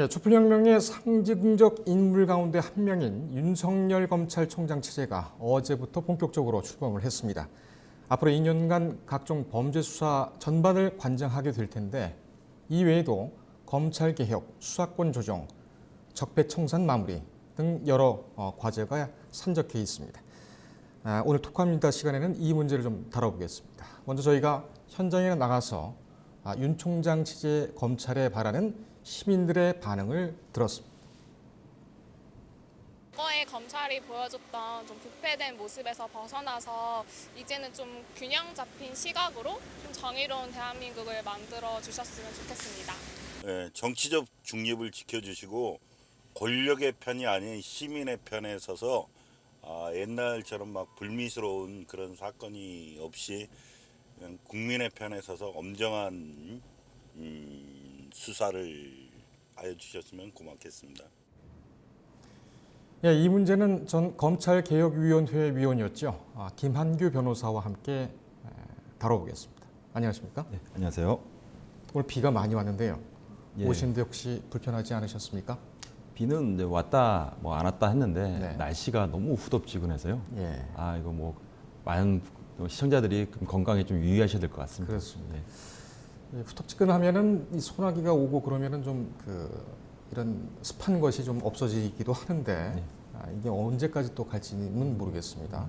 예, 촛불혁명의 상징적 인물 가운데 한 명인 윤석열 검찰총장 체제가 어제부터 본격적으로 출범을 했습니다. 앞으로 2년간 각종 범죄 수사 전반을 관장하게 될 텐데 이 외에도 검찰 개혁, 수사권 조정, 적폐청산 마무리 등 여러 어, 과제가 산적해 있습니다. 아, 오늘 토크합니다 시간에는 이 문제를 좀 다뤄보겠습니다. 먼저 저희가 현장에 나가서 아, 윤 총장 체제 검찰에 바라는 시민들의 반응을 들었습니다. 과거에 검찰이 보여줬던 좀 부패된 모습에서 벗어나서 이제는 좀 균형 잡힌 시각으로 좀 정의로운 대한민국을 만들어 주셨으면 좋겠습니다. 예, 정치적 중립을 지켜주시고 권력의 편이 아닌 시민의 편에 서서 아, 옛날처럼 막 불미스러운 그런 사건이 없이 국민의 편에 서서 엄정한 음, 수사를 하여 주셨으면 고맙겠습니다. 예, 이 문제는 전 검찰개혁위원회 위원이었죠. 아, 김한규 변호사와 함께 에, 다뤄보겠습니다. 안녕하십니까? 네, 안녕하세요. 오늘 비가 많이 왔는데요. 예. 오시는데 혹시 불편하지 않으셨습니까? 비는 이제 왔다 뭐 안 왔다 했는데 네. 날씨가 너무 후덥지근해서요. 예, 아 이거 뭐 많은 시청자들이 좀 건강에 좀 유의하셔야 될 것 같습니다. 그렇습니다. 네. 예, 후텁지근 하면은 이 소나기가 오고 그러면은 좀 그 이런 습한 것이 좀 없어지기도 하는데 네. 아, 이게 언제까지 또 갈지는 모르겠습니다.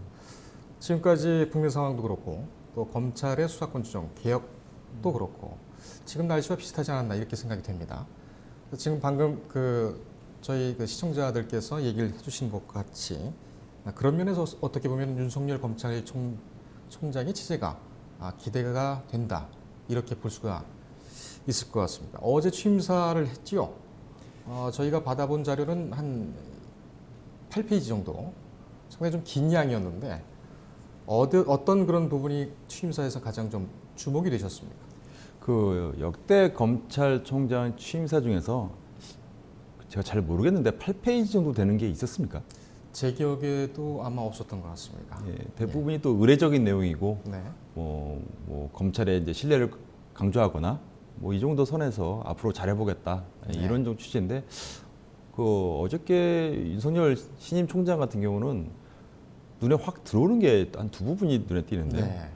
지금까지 국내 상황도 그렇고 또 검찰의 수사권 조정 개혁도 그렇고 지금 날씨와 비슷하지 않았나 이렇게 생각이 됩니다. 지금 방금 그 저희 그 시청자들께서 얘기를 해주신 것 같이 아, 그런 면에서 어떻게 보면 윤석열 검찰총 총장의 체제가 아, 기대가 된다 이렇게 볼 수가 있을 것 같습니다. 어제 취임사를 했지요. 어, 저희가 받아본 자료는 한 8페이지 정도 상당히 좀 긴 양이었는데 어드, 어떤 그런 부분이 취임사에서 가장 좀 주목이 되셨습니까? 그 역대 검찰총장 취임사 중에서 제가 잘 모르겠는데 8페이지 정도 되는 게 있었습니까? 제 기억에도 아마 없었던 것 같습니다. 예, 대부분이 또 의례적인 내용이고 네. 뭐, 뭐 검찰의 이제 신뢰를 강조하거나 뭐 이 정도 선에서 앞으로 잘해보겠다 예, 네. 이런 좀 취지인데 그 어저께 윤석열 신임 총장 같은 경우는 눈에 확 들어오는 게 한 두 부분이 눈에 띄는데 네.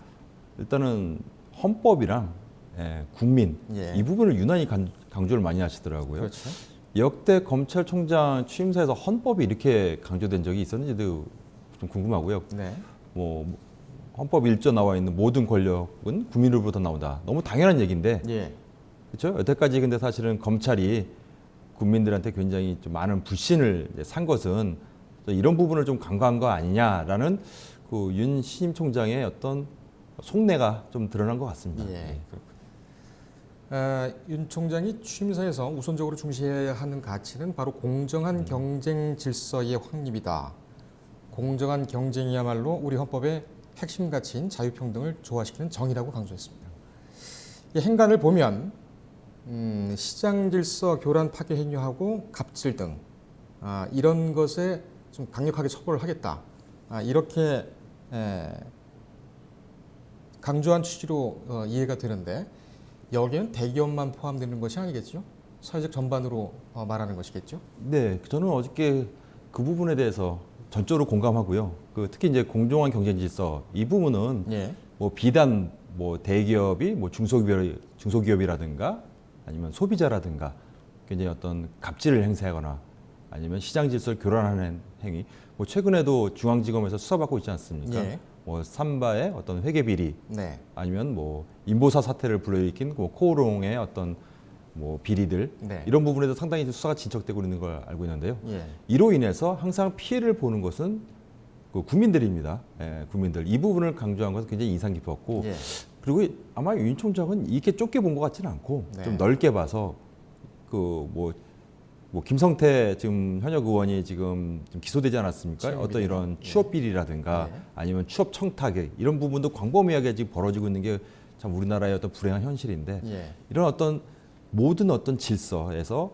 일단은 헌법이랑 예, 국민 예. 이 부분을 유난히 강, 강조를 많이 하시더라고요. 그렇죠. 역대 검찰총장 취임사에서 헌법이 이렇게 강조된 적이 있었는지도 좀 궁금하고요. 네. 뭐 헌법 1조 나와 있는 모든 권력은 국민으로부터 나온다. 너무 당연한 얘기인데 예. 그렇죠? 여태까지 근데 사실은 검찰이 국민들한테 굉장히 좀 많은 불신을 산 것은 또 이런 부분을 좀 간과한 거 아니냐라는 그 윤 신임 총장의 어떤 속내가 좀 드러난 것 같습니다. 예. 네. 아, 윤 총장이 취임사에서 우선적으로 중시해야 하는 가치는 바로 공정한 경쟁 질서의 확립이다. 공정한 경쟁이야말로 우리 헌법의 핵심 가치인 자유평등을 조화시키는 정의라고 강조했습니다. 이 행간을 보면 음, 시장 질서 교란 파괴 행위하고 갑질 등 아, 이런 것에 좀 강력하게 처벌을 하겠다. 아, 이렇게 에, 강조한 취지로 어, 이해가 되는데 여기는 대기업만 포함되는 것이 아니겠죠? 사회적 전반으로 어, 말하는 것이겠죠? 네, 저는 어저께 그 부분에 대해서 전적으로 공감하고요. 그 특히 이제 공정한 경쟁 질서 이 부분은 예. 뭐 비단 뭐 대기업이 뭐 중소기업 중소기업이라든가 아니면 소비자라든가 굉장히 어떤 갑질을 행사하거나 아니면 시장 질서를 교란하는 행위. 뭐 최근에도 중앙지검에서 수사받고 있지 않습니까? 예. 뭐 삼바의 어떤 회계 비리 네. 아니면 뭐 인보사 사태를 불러일으킨 뭐 코오롱의 어떤 뭐 비리들 네. 이런 부분에도 상당히 수사가 진척되고 있는 걸 알고 있는데요. 예. 이로 인해서 항상 피해를 보는 것은 그 국민들입니다. 예, 국민들 이 부분을 강조한 것은 굉장히 인상 깊었고 예. 그리고 아마 윤 총장은 이렇게 좁게 본 것 같지는 않고 네. 좀 넓게 봐서 그뭐 뭐 김성태 지금 현역 의원이 지금 좀 기소되지 않았습니까? 어떤. 이런 예. 취업 비리라든가 네. 아니면 취업 청탁에 이런 부분도 광범위하게 지금 벌어지고 있는 게 참 우리나라의 어떤 불행한 현실인데 예. 이런 어떤 모든 어떤 질서에서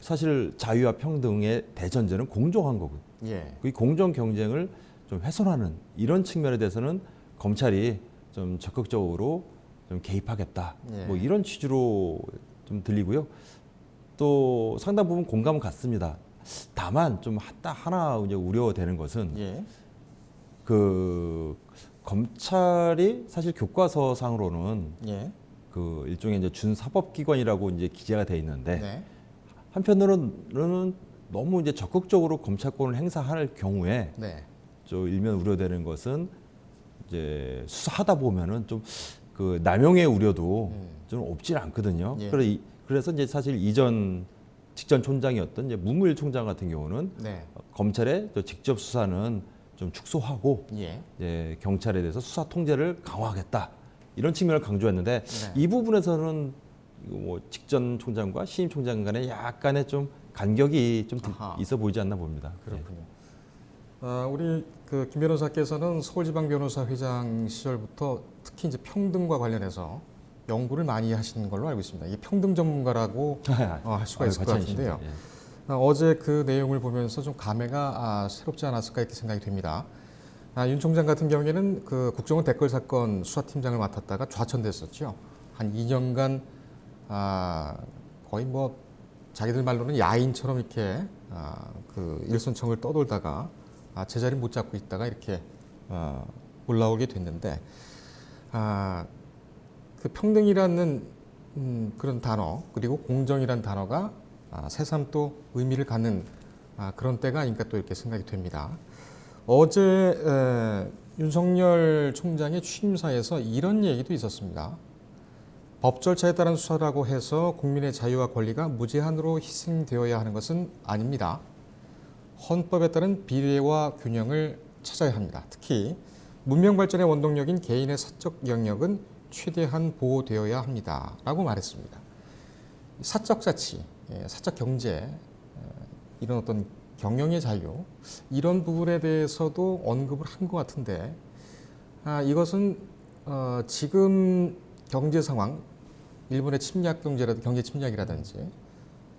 사실 자유와 평등의 대전제는 공정한 거고 예. 그 공정 경쟁을 좀 훼손하는 이런 측면에 대해서는 검찰이 좀 적극적으로 좀 개입하겠다. 예. 뭐 이런 취지로 좀 들리고요. 또 상당 부분 공감은 갖습니다. 다만 좀 하나 이제 우려되는 것은 예. 그 검찰이 사실 교과서상으로는 예. 그 일종의 이제 준사법기관이라고 이제 기재가 돼 있는데 네. 한편으로는 너무 이제 적극적으로 검찰권을 행사할 경우에 네. 저 일면 우려되는 것은 이제 수사하다 보면은 좀 그 남용의 우려도 음. 좀 없지 않거든요. 예. 그래 이- 그래서 이제 사실 이전 직전 총장이었던 이제 문무일 총장 같은 경우는 네. 검찰의 저 직접 수사는 좀 축소하고 예. 이제 경찰에 대해서 수사 통제를 강화하겠다 이런 측면을 강조했는데 네. 이 부분에서는 뭐 직전 총장과 신임 총장 간에 약간의 좀 간격이 좀 아하. 있어 보이지 않나 봅니다. 그렇군요. 아, 우리 그 김 변호사께서는 서울지방변호사회장 시절부터 특히 이제 평등과 관련해서 연구를 많이 하신 걸로 알고 있습니다. 이 평등 전문가라고 어, 할 수가 아유, 있을 것 같이 같은데요. 예. 아, 어제 그 내용을 보면서 좀 감회가 아, 새롭지 않았을까 이렇게 생각이 됩니다. 아, 윤 총장 같은 경우에는 그 국정원 댓글 사건 수사팀장을 맡았다가 좌천됐었죠. 한 2년간 아, 거의 뭐 자기들 말로는 야인처럼 이렇게 아, 그 일선청을 떠돌다가 아, 제자리 못 잡고 있다가 이렇게 아, 올라오게 됐는데 아, 그 평등이라는 음, 그런 단어 그리고 공정이라는 단어가 아, 새삼 또 의미를 갖는 아, 그런 때가 아닌가 또 이렇게 생각이 됩니다. 어제 에, 윤석열 총장의 취임사에서 이런 얘기도 있었습니다. 법 절차에 따른 수사라고 해서 국민의 자유와 권리가 무제한으로 희생되어야 하는 것은 아닙니다. 헌법에 따른 비례와 균형을 찾아야 합니다. 특히 문명 발전의 원동력인 개인의 사적 영역은 최대한 보호되어야 합니다 라고 말했습니다. 사적 자치, 예, 사적 경제 에, 이런 어떤 경영의 자유 이런 부분에 대해서도 언급을 한 것 같은데 아, 이것은 어, 지금 경제 상황 일본의 침략 경제라든 경제 침략이라든지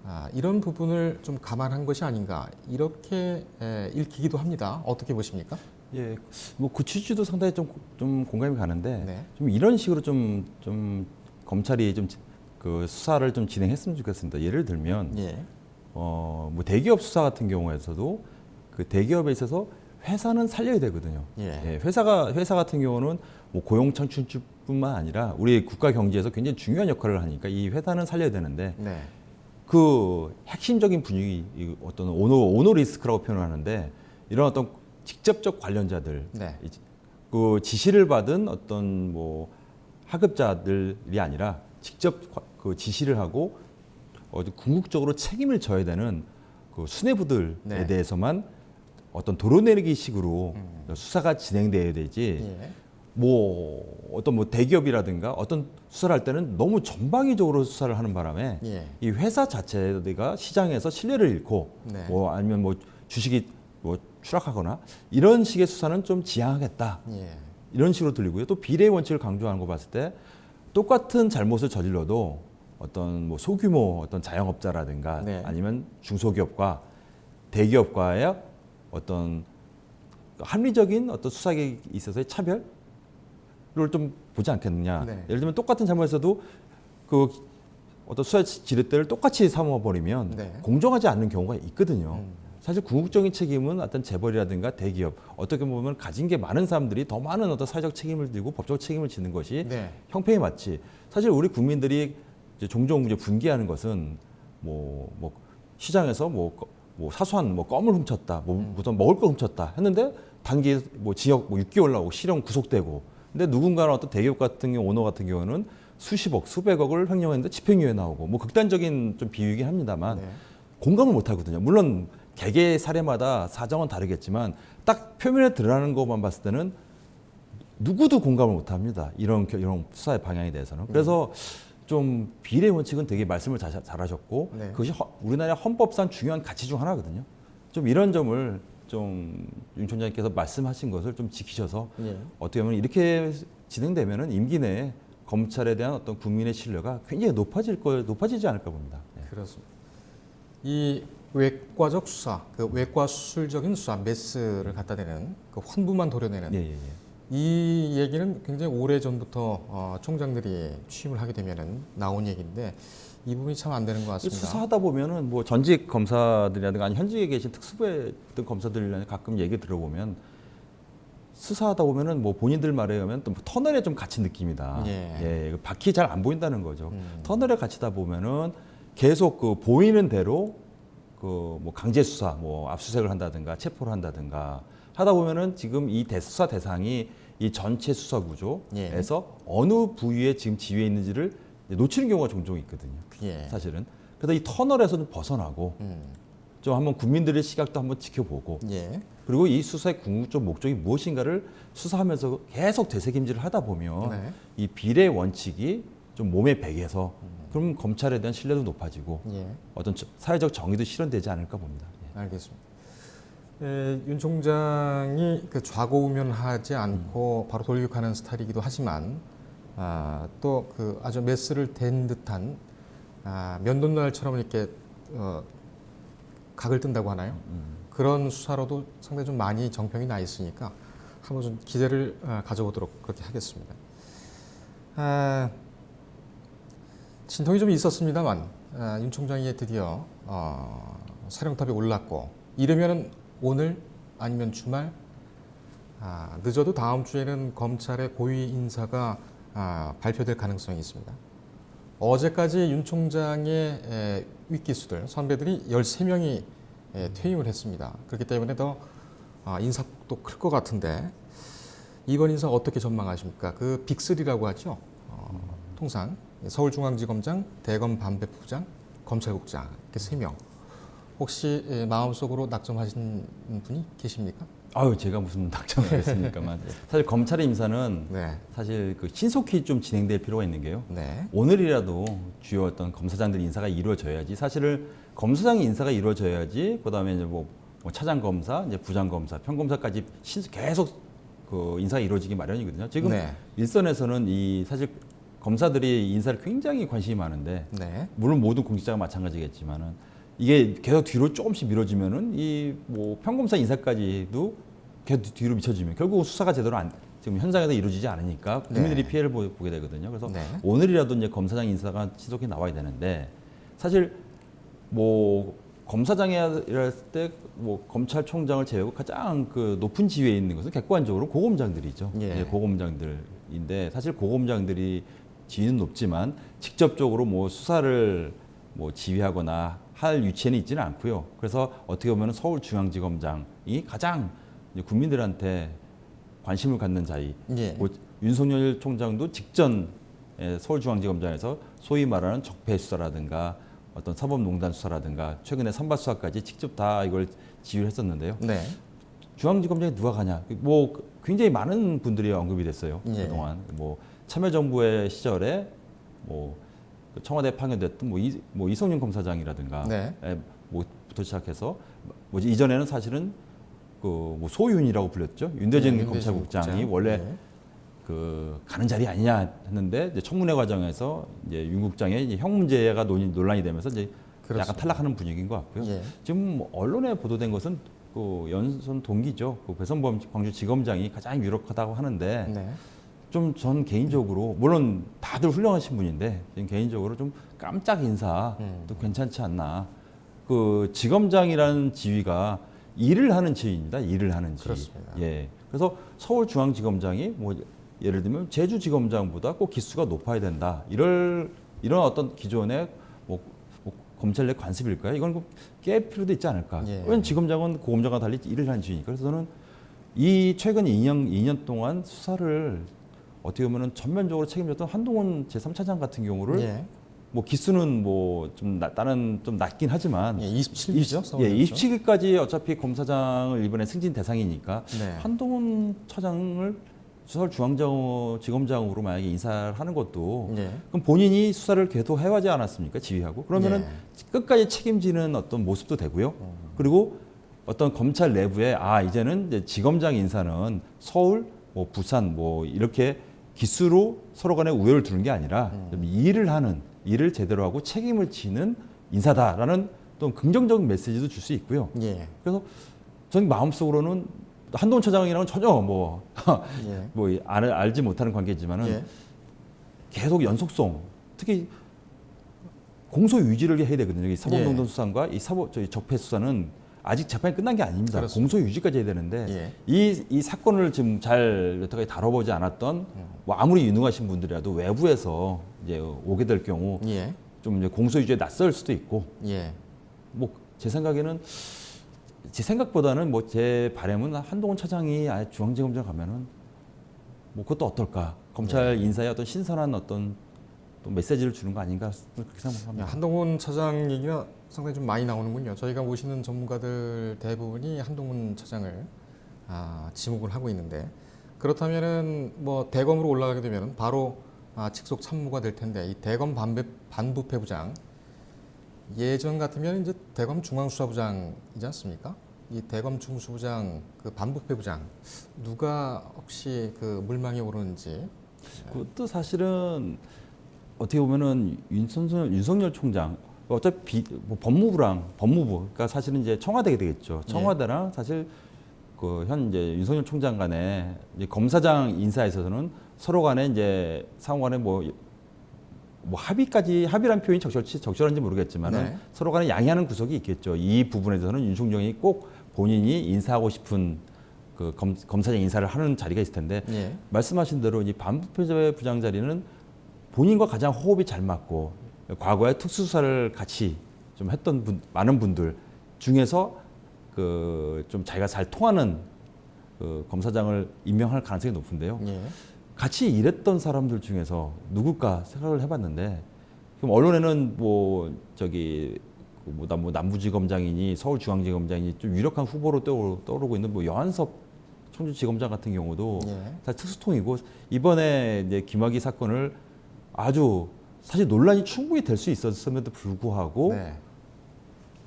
아, 이런 부분을 좀 감안한 것이 아닌가 이렇게 에, 읽히기도 합니다. 어떻게 보십니까? 예, 뭐그 취지도 상당히 좀, 좀 공감이 가는데 네. 좀 이런 식으로 좀, 좀 검찰이 좀 그 수사를 좀 진행했으면 좋겠습니다. 예를 들면 예. 어, 뭐 대기업 수사 같은 경우에서도 그 대기업에 있어서 회사는 살려야 되거든요. 예. 회사가 회사 같은 경우는 뭐 고용 창출뿐만 아니라 우리 국가 경제에서 굉장히 중요한 역할을 하니까 이 회사는 살려야 되는데 네. 그 핵심적인 분위기 이 어떤 오노 오노 리스크라고 표현하는데 이런 어떤 직접적 관련자들 네. 이- 그 지시를 받은 어떤 뭐 하급자들이 아니라 직접 과- 그 지시를 하고 궁극적으로 책임을 져야 되는 그 수뇌부들에 네. 대해서만 어떤 도로내리기식으로 음. 수사가 진행돼야 되지 예. 뭐 어떤 뭐 대기업이라든가 어떤 수사를 할 때는 너무 전방위적으로 수사를 하는 바람에 예. 이 회사 자체가 시장에서 신뢰를 잃고 네. 뭐 아니면 뭐 주식이 뭐 추락하거나 이런 식의 수사는 좀 지양하겠다 예. 이런 식으로 들리고요. 또 비례 원칙을 강조하는 거 봤을 때 똑같은 잘못을 저질러도 어떤 뭐 소규모 어떤 자영업자라든가 네. 아니면 중소기업과 대기업과의 어떤 합리적인 어떤 수사에 있어서의 차별을 좀 보지 않겠느냐. 네. 예를 들면 똑같은 잘못에서도 그 어떤 수사 지렛대를 똑같이 삼아버리면 네. 공정하지 않는 경우가 있거든요. 음. 사실 궁극적인 책임은 어떤 재벌이라든가 대기업 어떻게 보면 가진 게 많은 사람들이 더 많은 어떤 사회적 책임을 지고 법적 책임을 지는 것이 네. 형평에 맞지. 사실 우리 국민들이 이제 종종 이제 분개하는 것은 뭐, 뭐 시장에서 뭐, 거- 뭐 사소한 뭐 껌을 훔쳤다, 뭐 음. 무슨 먹을 걸 훔쳤다 했는데 단기 뭐 지역 뭐 6개월 나오고 실형 구속되고. 근데 누군가는 어떤 대기업 같은 경우 오너 같은 경우는 수십억, 수백억을 횡령했는데 집행유예 나오고 뭐 극단적인 좀 비유이긴 합니다만 네. 공감을 못 하거든요. 물론 개개 사례마다 사정은 다르겠지만 딱 표면에 드러나는 것만 봤을 때는 누구도 공감을 못 합니다. 이런 겨- 이런 수사의 방향에 대해서는. 그래서 좀 비례 원칙은 되게 말씀을 잘, 잘하셨고 네. 그것이 허- 우리나라 헌법상 중요한 가치 중 하나거든요. 좀 이런 점을 좀 윤 총장님께서 말씀하신 것을 좀 지키셔서 예. 어떻게 보면 이렇게 진행되면은 임기 내에 검찰에 대한 어떤 국민의 신뢰가 굉장히 높아질 거 높아지지 않을까 봅니다. 네. 그렇습니다. 이 외과적 수사, 그 외과 수술적인 수사, 메스를 갖다 대는 그 환부만 도려내는 예, 예, 예. 이 얘기는 굉장히 오래 전부터 어, 총장들이 취임을 하게 되면은 나온 얘기인데 이 부분이 참 안 되는 것 같습니다. 수사하다 보면은 뭐 전직 검사들이라든가 아니 현직에 계신 특수부에 있던 검사들이랑 가끔 얘기 들어보면 수사하다 보면은 뭐 본인들 말에 의하면 또 뭐 터널에 좀 갇힌 느낌이다. 예. 그 바퀴 잘 안 보인다는 거죠. 음. 터널에 갇히다 보면은 계속 그 보이는 대로 그 뭐 강제 수사, 뭐 압수수색을 한다든가 체포를 한다든가 하다 보면은 지금 이 대수사 대상이 이 전체 수사 예. 구조에서 어느 부위에 지금 지휘해 있는지를 놓치는 경우가 종종 있거든요. 예. 사실은. 그래서 이 터널에서 좀 벗어나고 음. 좀 한번 국민들의 시각도 한번 지켜보고 예. 그리고 이 수사의 궁극적 목적이 무엇인가를 수사하면서 계속 되새김질을 하다 보면 네. 이 비례 원칙이 좀 몸에 배겨서 그럼 검찰에 대한 신뢰도 높아지고 예. 어떤 저- 사회적 정의도 실현되지 않을까 봅니다. 예. 알겠습니다. 에, 윤 총장이 그 좌고우면하지 않고 바로 돌격하는 스타일이기도 하지만 아, 또 그 아주 메스를 댄 듯한 아, 면도날처럼 이렇게 어, 각을 뜬다고 하나요? 그런 수사로도 상당히 좀 많이 정평이 나 있으니까 한번 좀 기대를 아, 가져보도록 그렇게 하겠습니다. 아, 진통이 좀 있었습니다만 아, 윤 총장이 드디어 어, 사령탑에 올랐고 이르면은 오늘 아니면 주말 아, 늦어도 다음 주에는 검찰의 고위 인사가 아, 발표될 가능성이 있습니다. 어제까지 윤 총장의 에, 윗기수들 선배들이 13명이 에, 퇴임을 했습니다. 그렇기 때문에 더 아, 인사폭도 클 것 같은데 이번 인사 어떻게 전망하십니까? 그 빅3라고 하죠. 어, 통상 서울중앙지검장, 대검 반배부장, 검찰국장 이렇게 세 명. 혹시 에, 마음속으로 낙점하신 분이 계십니까? 아유 제가 무슨 낙점을 했습니까만 사실 검찰의 임사는 네, 사실 그 신속히 좀 진행될 필요가 있는 게요. 네, 오늘이라도 주요 어떤 검사장들 인사가 이루어져야지 사실은 검사장 인사가 이루어져야지 그다음에 이제 뭐, 뭐 차장 검사, 이제 부장 검사, 평검사까지 신- 계속 그 인사가 이루어지기 마련이거든요. 지금 네. 일선에서는 이 사실 검사들이 인사를 굉장히 관심이 많은데 네, 물론 모든 공직자가 마찬가지겠지만은 이게 계속 뒤로 조금씩 미뤄지면은 이 뭐 평검사 인사까지도 계속 뒤로 미쳐지면 결국 수사가 제대로 안 지금 현장에서 이루어지지 않으니까 국민들이 네. 피해를 보- 보게 되거든요. 그래서 네. 오늘이라도 이제 검사장 인사가 신속히 나와야 되는데 사실 뭐 검사장이랄 때 뭐 검찰총장을 제외하고 가장 그 높은 지위에 있는 것은 객관적으로 고검장들이죠. 예. 예, 고검장들인데 사실 고검장들이 지위는 높지만 직접적으로 뭐 수사를 뭐 지휘하거나 할 위치에는 있지는 않고요. 그래서 어떻게 보면 서울중앙지검장이 가장 국민들한테 관심을 갖는 자리. 예. 뭐 윤석열 총장도 직전 에, 서울중앙지검장에서 소위 말하는 적폐 수사라든가 어떤 사법농단 수사라든가 최근에 선발 수사까지 직접 다 이걸 지휘를 했었는데요. 네, 중앙지검장에 누가 가냐? 뭐 굉장히 많은 분들이 언급이 됐어요. 예. 그동안 뭐 참여정부의 시절에 뭐 청와대 파견됐던 뭐, 이, 뭐 이성윤 검사장이라든가 네. 에, 뭐부터 시작해서 뭐지 이전에는 사실은 그뭐 소윤이라고 불렸죠. 윤대진 네, 윤대진 검찰국장이 국장. 원래 네. 그 가는 자리 아니냐 했는데 이제 청문회 과정에서 이제 윤 국장의 이제 형 문제가 논의, 논란이 되면서 이제 그렇습니다. 약간 탈락하는 분위기인 것 같고요. 예. 지금 뭐 언론에 보도된 것은 그 연선 동기죠. 그 배선범 광주지검장이 가장 유력하다고 하는데 네. 좀전 개인적으로 물론 다들 훌륭하신 분인데 개인적으로 좀 깜짝 인사 음. 도 괜찮지 않나. 그 지검장이라는 지위가 일을 하는 지위입니다. 일을 하는 지위. 그렇습니다. 예. 그래서 서울중앙지검장이 뭐 예를 들면 제주지검장보다 꼭 기수가 높아야 된다. 이럴 이런 어떤 기존의 뭐, 뭐 검찰 내 관습일까요? 이건 꼭깰 필요도 있지 않을까. 예. 왜냐면 지검장은 고검장과 달리 일을 하는 지위니까. 그래서 저는 이 최근 2년 2년 동안 수사를 어떻게 보면은 전면적으로 책임졌던 한동훈 제3차장 같은 경우를 예. 뭐 기수는 뭐 좀 다른 좀 낮긴 하지만 예, 27기죠. 예, 27기까지 어차피 검사장을 이번에 승진 대상이니까 네. 한동훈 차장을 서울중앙지검장으로 만약에 인사를 하는 것도 예. 그럼 본인이 수사를 계속 해와지 않았습니까 지휘하고 그러면은 예. 끝까지 책임지는 어떤 모습도 되고요. 그리고 어떤 검찰 내부에 아 이제는 이제 지검장 인사는 서울, 뭐 부산, 뭐 이렇게 기수로 서로 간에 우열을 두는 게 아니라 좀 일을 하는 일을 제대로 하고 책임을 지는 인사다라는 또 긍정적인 메시지도 줄 수 있고요. 예. 그래서 저는 마음속으로는 한동훈 차장이랑은 전혀 뭐, 예. 뭐 알, 알지 못하는 관계지만은 예. 계속 연속성 특히 공소 유지를 해야 되거든요. 이 사법농단 예. 수사과 이 사법 저희 적폐 수사는 아직 재판이 끝난 게 아닙니다. 그렇습니다. 공소 유지까지 해야 되는데 예. 이, 이 사건을 지금 잘 여태까지 다뤄보지 않았던 음. 뭐 아무리 유능하신 분들이라도 외부에서 이제 오게 될 경우 예. 좀 이제 공소 유지에 낯설 수도 있고 예. 뭐제 생각에는 제 생각보다는 뭐 제 바람은 한동훈 차장이 아예 중앙지검장 가면은 뭐 그것도 어떨까 검찰 네. 인사에 어떤 신선한 어떤 또 메시지를 주는 거 아닌가 그렇게 생각합니다. 한동훈 차장 얘기가 상당히 좀 많이 나오는군요. 저희가 모시는 전문가들 대부분이 한동훈 차장을 아, 지목을 하고 있는데 그렇다면은 뭐 대검으로 올라가게 되면 바로 아, 직속 참모가 될 텐데 이 대검 반배, 반부패 부장 예전 같으면 이제 대검 중앙수사부장이지 않습니까? 이 대검 중수부장 그 반부패 부장 누가 혹시 그 물망에 오르는지 그것도 사실은 어떻게 보면은 윤석열, 윤석열 총장 어차피 비- 뭐 법무부랑 법무부 그러니까 사실은 이제 청와대가 되겠죠. 예. 청와대랑 사실 그 현 이제 윤석열 총장 간에 이제 검사장 인사에 있어서는 서로 간에 이제 상호 간에 뭐, 뭐 합의까지 합의란 표현이 적절치 적절한지 모르겠지만은 네. 서로 간에 양해하는 구석이 있겠죠. 이 부분에 대해서는 윤총장이 꼭 본인이 인사하고 싶은 그 검, 검사장 인사를 하는 자리가 있을 텐데 예. 말씀하신 대로 이 반부패 부장 자리는 본인과 가장 호흡이 잘 맞고 과거에 특수수사를 같이 좀 했던 분, 많은 분들 중에서 그 좀 자기가 잘 통하는 그 검사장을 임명할 가능성이 높은데요. 예. 같이 일했던 사람들 중에서 누굴까 생각을 해봤는데 그럼 언론에는 뭐 저기 그뭐 남- 뭐 남부지검장이니 서울중앙지검장이니 좀 유력한 후보로 떠오르, 떠오르고 있는 뭐 여한섭 청주지검장 같은 경우도 예. 다 특수통이고 이번에 이제 김학의 사건을 아주 사실 논란이 충분히 될 수 있었음에도 불구하고 네.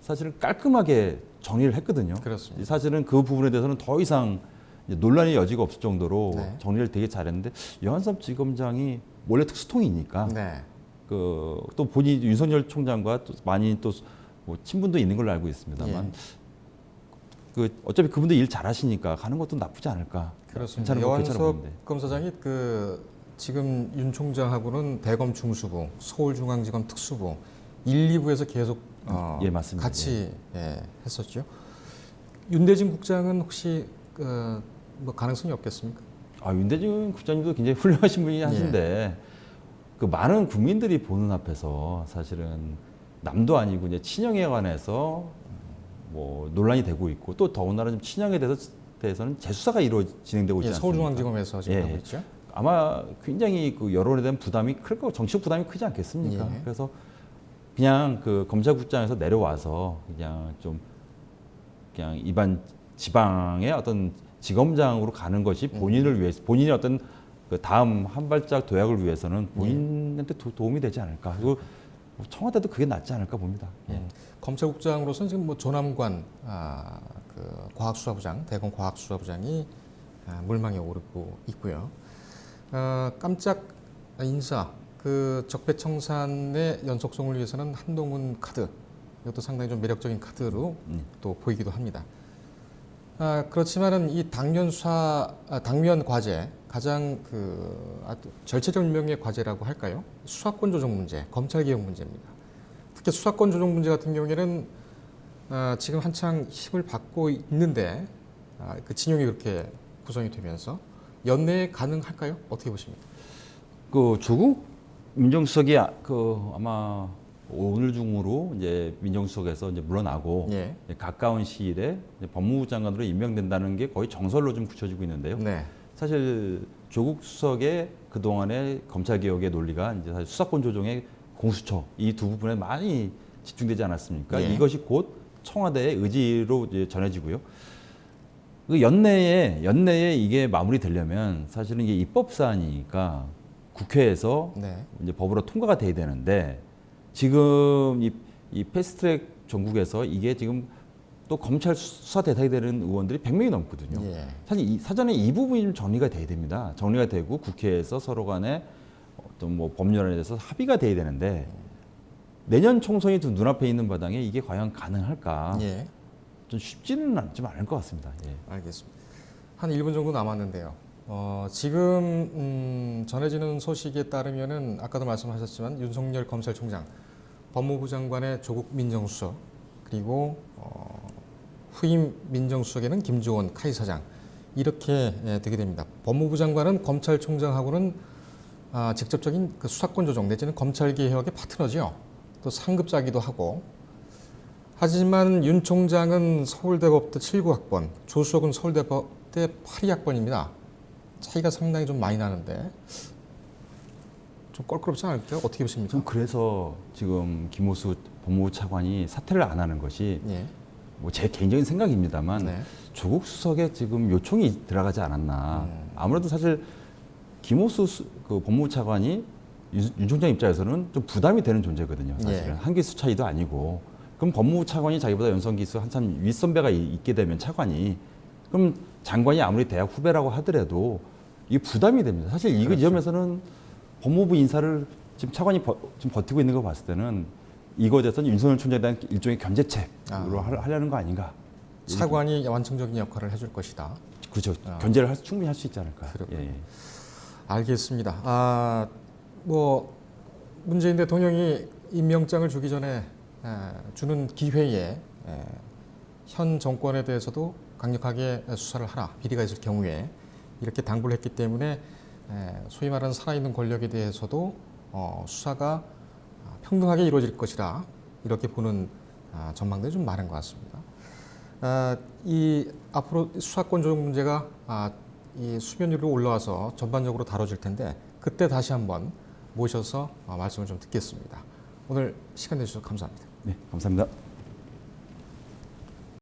사실은 깔끔하게 정리를 했거든요. 그렇습니다. 사실은 그 부분에 대해서는 더 이상 논란의 여지가 없을 정도로 네. 정리를 되게 잘했는데 여한섭 지검장이 원래 특수통이니까 네. 그또 본인 윤석열 총장과 또 많이 또 뭐 친분도 있는 걸로 알고 있습니다만 예. 그 어차피 그분도 일 잘하시니까 가는 것도 나쁘지 않을까. 그렇습니다. 보이는데. 검사장이 그 지금 윤 총장하고는 대검 중수부, 서울중앙지검 특수부 1, 2부에서 계속 어, 예, 맞습니다. 같이 예, 했었죠. 윤대진 국장은 혹시 그, 뭐 가능성이 없겠습니까? 아 윤대중 국장님도 굉장히 훌륭하신 분이 하신데 그 많은 국민들이 보는 앞에서 사실은 남도 아니고 이제 친형에 관해서 뭐 논란이 되고 있고 또 더군다나 좀 친형에 대해서 대해서는 재수사가 이루어 진행되고 있지 예, 않습니까? 서울중앙지검에서 지금 예, 하고 예. 있죠. 아마 굉장히 그 여론에 대한 부담이 클 거고 정치적 부담이 크지 않겠습니까? 예. 그래서 그냥 그 검찰국장에서 내려와서 그냥 좀 그냥 일반 지방의 어떤 지검장으로 가는 것이 음. 본인을 위해서 본인의 어떤 그 다음 한 발짝 도약을 위해서는 예. 본인한테 도, 도움이 되지 않을까. 그리고 청와대도 그게 낫지 않을까 봅니다. 예. 음, 검찰국장으로서는 지금 뭐 조남관 아, 그 과학수사부장, 대검 과학수사부장이 아, 물망에 오르고 있고요. 아, 깜짝 인사, 그 적폐청산의 연속성을 위해서는 한동훈 카드, 이것도 상당히 좀 매력적인 카드로 음. 또 보이기도 합니다. 아, 그렇지만은 이 당면 수사, 아, 당면 과제 가장 그 아, 또 절체절명의 과제라고 할까요? 수사권 조정 문제, 검찰 개혁 문제입니다. 특히 수사권 조정 문제 같은 경우에는 아, 지금 한창 힘을 받고 있는데 아, 그 진영이 그렇게 구성이 되면서 연내에 가능할까요? 어떻게 보십니까? 그 조국 민정수석이 아- 그 아마 오늘 중으로 이제 민정수석에서 이제 물러나고 예. 이제 가까운 시일에 이제 법무부 장관으로 임명된다는 게 거의 정설로 좀 굳혀지고 있는데요. 네. 사실 조국 수석의 그 동안의 검찰 개혁의 논리가 이제 사실 수사권 조정의 공수처 이 두 부분에 많이 집중되지 않았습니까? 예. 이것이 곧 청와대의 의지로 이제 전해지고요. 그 연내에 연내에 이게 마무리되려면 사실은 이게 입법 사안이니까 국회에서 네. 이제 법으로 통과가 돼야 되는데 지금 이, 이 패스트트랙 전국에서 이게 지금 또 검찰 수사 대상이 되는 의원들이 100명이 넘거든요. 예. 사실 이, 사전에 이 부분이 좀 정리가 돼야 됩니다. 정리가 되고 국회에서 서로 간에 어떤 뭐 법률안에 대해서 합의가 돼야 되는데 내년 총선이 좀 눈앞에 있는 바당에 이게 과연 가능할까? 예. 좀 쉽지는 않- 좀 않을 것 같습니다. 예. 알겠습니다. 한 1분 정도 남았는데요. 어, 지금 음, 전해지는 소식에 따르면은 아까도 말씀하셨지만 윤석열 검찰총장, 법무부 장관의 조국 민정수석 그리고 어, 후임 민정수석에는 김조원 카이 사장 이렇게 예, 되게 됩니다. 법무부 장관은 검찰총장하고는 아, 직접적인 그 수사권 조정 내지는 검찰 개혁의 파트너죠. 또 상급자기도 하고 하지만 윤 총장은 서울대법대 79학번, 조수석은 서울대법대 82학번입니다. 차이가 상당히 좀 많이 나는데 좀 껄끄럽지 않을까요? 어떻게 보십니까? 좀 그래서 지금 김호수 법무부 차관이 사퇴를 안 하는 것이 예. 뭐제 개인적인 생각입니다만 네. 조국 수석에 지금 요청이 들어가지 않았나. 음. 아무래도 사실 김호수 수- 그 법무부 차관이 윤, 윤 총장 입장에서는 좀 부담이 되는 존재거든요. 사실은 예. 한 기수 차이도 아니고. 그럼 법무부 차관이 자기보다 연성 기수 한참 윗선배가 이- 있게 되면 차관이 그럼 장관이 아무리 대학 후배라고 하더라도 이게 부담이 됩니다. 사실 이거 이 그렇죠. 점에서는 법무부 인사를 지금 차관이 버, 지금 버티고 있는 거 봤을 때는 이거에 대해서는 윤석열 총장에 대한 일종의 견제책으로 아. 하- 하려는 거 아닌가. 차관이 완성적인 역할을 해줄 것이다. 그렇죠. 아. 견제를 할, 수- 충분히 할 수 있지 않을까. 그렇군요. 예, 예. 알겠습니다. 아, 뭐 문재인 대통령이 임명장을 주기 전에 에, 주는 기회에 에, 현 정권에 대해서도 강력하게 수사를 하라 비리가 있을 경우에 이렇게 당부를 했기 때문에 에, 소위 말하는 살아있는 권력에 대해서도 어, 수사가 평등하게 이루어질 것이라 이렇게 보는 아, 전망들이 좀 많은 것 같습니다. 아, 이 앞으로 수사권 조정 문제가 아, 이 수면 위로 올라와서 전반적으로 다뤄질 텐데 그때 다시 한번 모셔서 어, 말씀을 좀 듣겠습니다. 오늘 시간 내주셔서 감사합니다. 네, 감사합니다.